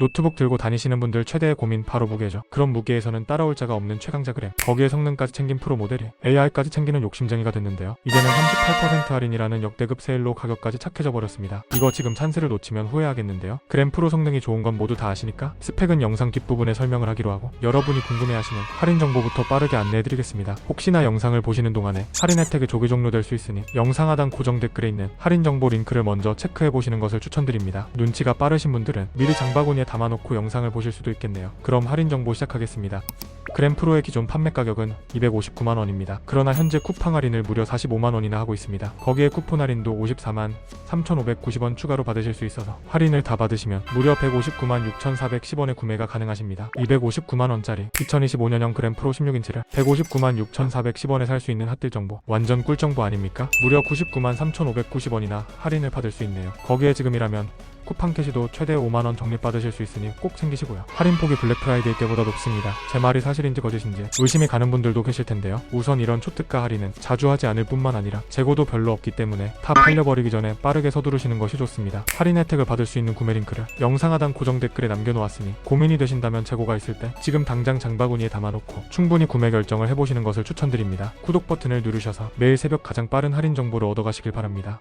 노트북 들고 다니시는 분들 최대의 고민 바로 무게죠. 그런 무게에서는 따라올 자가 없는 최강자 그램. 거기에 성능까지 챙긴 프로 모델이 AI까지 챙기는 욕심쟁이가 됐는데요. 이제는 38% 할인이라는 역대급 세일로 가격까지 착해져 버렸습니다. 이거 지금 찬스를 놓치면 후회하겠는데요. 그램 프로 성능이 좋은 건 모두 다 아시니까 스펙은 영상 뒷부분에 설명을 하기로 하고 여러분이 궁금해하시는 할인 정보부터 빠르게 안내해드리겠습니다. 혹시나 영상을 보시는 동안에 할인 혜택이 조기 종료될 수 있으니 영상 하단 고정 댓글에 있는 할인 정보 링크를 먼저 체크해 보시는 것을 추천드립니다. 눈치가 빠르신 분들은 미리 장바구니에 담아놓고 영상을 보실 수도 있겠네요. 그럼 할인 정보 시작하겠습니다. 그램 프로의 기존 판매 가격은 259만 원입니다. 그러나 현재 쿠팡 할인을 무려 45만 원이나 하고 있습니다. 거기에 쿠폰 할인도 54만 3,590원 추가로 받으실 수 있어서 할인을 다 받으시면 무려 159만 6,410원에 구매가 가능하십니다. 259만 원짜리 2025년형 그램 프로 16인치를 159만 6,410원에 살 수 있는 핫딜 정보 완전 꿀 정보 아닙니까? 무려 99만 3,590원이나 할인을 받을 수 있네요. 거기에 지금이라면 쿠팡 캐시도 최대 5만원 적립받으실 수 있으니 꼭 챙기시고요. 할인폭이 블랙 프라이데이 때보다 높습니다. 제 말이 사실인지 거짓인지 의심이 가는 분들도 계실 텐데요. 우선 이런 초특가 할인은 자주 하지 않을 뿐만 아니라 재고도 별로 없기 때문에 다 팔려버리기 전에 빠르게 서두르시는 것이 좋습니다. 할인 혜택을 받을 수 있는 구매 링크를 영상 하단 고정 댓글에 남겨놓았으니 고민이 되신다면 재고가 있을 때 지금 당장 장바구니에 담아놓고 충분히 구매 결정을 해보시는 것을 추천드립니다. 구독 버튼을 누르셔서 매일 새벽 가장 빠른 할인 정보를 얻어가시길 바랍니다.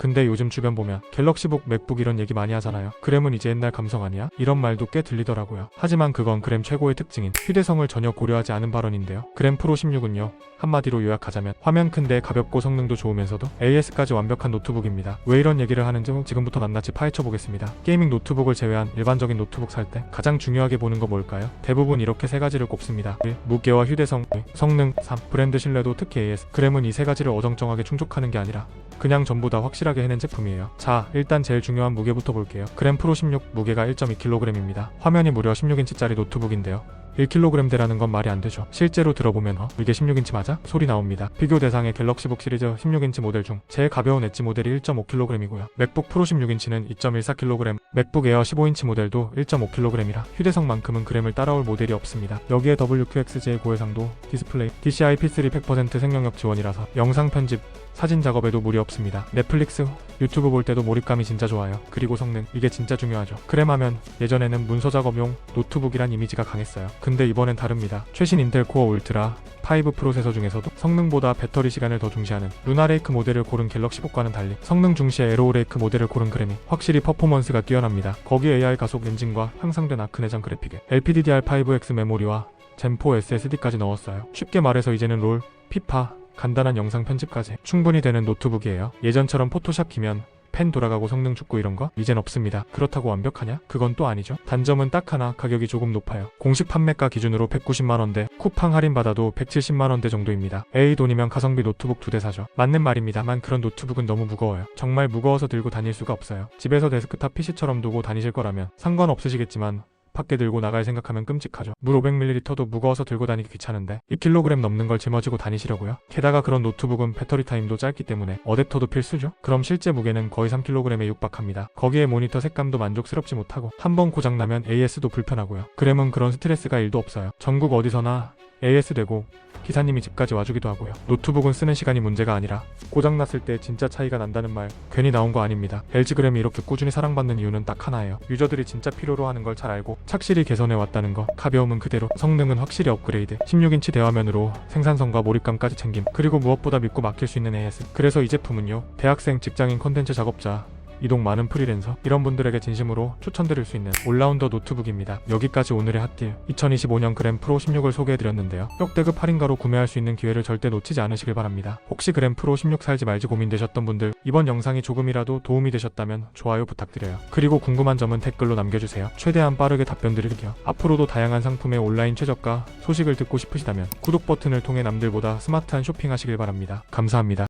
근데 요즘 주변 보면 갤럭시북, 맥북 이런 얘기 많이 하잖아요. 그램은 이제 옛날 감성 아니야? 이런 말도 꽤 들리더라고요. 하지만 그건 그램 최고의 특징인 휴대성을 전혀 고려하지 않은 발언인데요. 그램 프로 16은요. 한마디로 요약하자면 화면 큰데 가볍고 성능도 좋으면서도 AS까지 완벽한 노트북입니다. 왜 이런 얘기를 하는지 지금부터 낱낱이 파헤쳐 보겠습니다. 게이밍 노트북을 제외한 일반적인 노트북 살 때 가장 중요하게 보는 거 뭘까요? 대부분 이렇게 세 가지를 꼽습니다. 1. 무게와 휴대성 2. 성능 3. 브랜드 신뢰도 특히 AS 그램은 이 세 가지를 어정쩡하게 충족하는 게 아니라 그냥 전부 다 확실 하게 해낸 제품이에요. 자, 일단 제일 중요한 무게부터 볼게요. 그램 프로 16 무게가 1.2kg입니다. 화면이 무려 16인치짜리 노트북인데요. 1kg대라는 건 말이 안 되죠. 실제로 들어보면 어, 이게 16인치 맞아? 소리 나옵니다. 비교 대상의 갤럭시북 시리즈 16인치 모델 중 제일 가벼운 엣지 모델이 1.5kg이고요. 맥북 프로 16인치는 2.14kg, 맥북 에어 15인치 모델도 1.5kg이라 휴대성만큼은 그램을 따라올 모델이 없습니다. 여기에 WQXJ 고해상도, 디스플레이, DCI P3 100% 생명력 지원이라서 영상 편집, 사진 작업에도 무리 없습니다. 넷플릭스, 유튜브 볼 때도 몰입감이 진짜 좋아요. 그리고 성능, 이게 진짜 중요하죠. 그램하면 예전에는 문서 작업용 노트북이란 이미지가 강했어요. 근데 이번엔 다릅니다. 최신 인텔 코어 울트라 5 프로세서 중에서도 성능보다 배터리 시간을 더 중시하는 루나레이크 모델을 고른 갤럭시북과는 달리 성능 중시의 에로우레이크 모델을 고른 그램이 확실히 퍼포먼스가 뛰어납니다. 거기에 AI 가속 엔진과 향상된 아크 내장 그래픽에 LPDDR5X 메모리와 젠4 SSD까지 넣었어요. 쉽게 말해서 이제는 롤, 피파, 간단한 영상 편집까지 충분히 되는 노트북이에요. 예전처럼 포토샵 키면 펜 돌아가고 성능 죽고 이런 거 이젠 없습니다. 그렇다고 완벽하냐? 그건 또 아니죠. 단점은 딱 하나 가격이 조금 높아요. 공식 판매가 기준으로 190만 원대, 쿠팡 할인 받아도 170만 원대 정도입니다. A 돈이면 가성비 노트북 두 대 사죠. 맞는 말입니다만 그런 노트북은 너무 무거워요. 정말 무거워서 들고 다닐 수가 없어요. 집에서 데스크탑 PC처럼 두고 다니실 거라면 상관없으시겠지만 밖에 들고 나갈 생각하면 끔찍하죠. 물 500ml도 무거워서 들고 다니기 귀찮은데 2kg 넘는 걸 짊어지고 다니시려고요? 게다가 그런 노트북은 배터리 타임도 짧기 때문에 어댑터도 필수죠? 그럼 실제 무게는 거의 3kg에 육박합니다. 거기에 모니터 색감도 만족스럽지 못하고 한 번 고장나면 AS도 불편하고요. 그램은 그런 스트레스가 1도 없어요. 전국 어디서나 AS 되고 기사님이 집까지 와주기도 하고요. 노트북은 쓰는 시간이 문제가 아니라 고장났을 때 진짜 차이가 난다는 말 괜히 나온 거 아닙니다. LG그램이 이렇게 꾸준히 사랑받는 이유는 딱 하나예요. 유저들이 진짜 필요로 하는 걸 잘 알고 착실히 개선해 왔다는 거. 가벼움은 그대로, 성능은 확실히 업그레이드. 16인치 대화면으로 생산성과 몰입감까지 챙김. 그리고 무엇보다 믿고 맡길 수 있는 AS. 그래서 이 제품은요. 대학생, 직장인, 컨텐츠 작업자 이동 많은 프리랜서 이런 분들에게 진심으로 추천드릴 수 있는 올라운더 노트북입니다. 여기까지 오늘의 핫딜 2025년 그램 프로 16을 소개해드렸는데요. 역대급 할인가로 구매할 수 있는 기회를 절대 놓치지 않으시길 바랍니다. 혹시 그램 프로 16 살지 말지 고민되셨던 분들 이번 영상이 조금이라도 도움이 되셨다면 좋아요 부탁드려요. 그리고 궁금한 점은 댓글로 남겨주세요. 최대한 빠르게 답변 드릴게요. 앞으로도 다양한 상품의 온라인 최저가 소식을 듣고 싶으시다면 구독 버튼을 통해 남들보다 스마트한 쇼핑하시길 바랍니다. 감사합니다.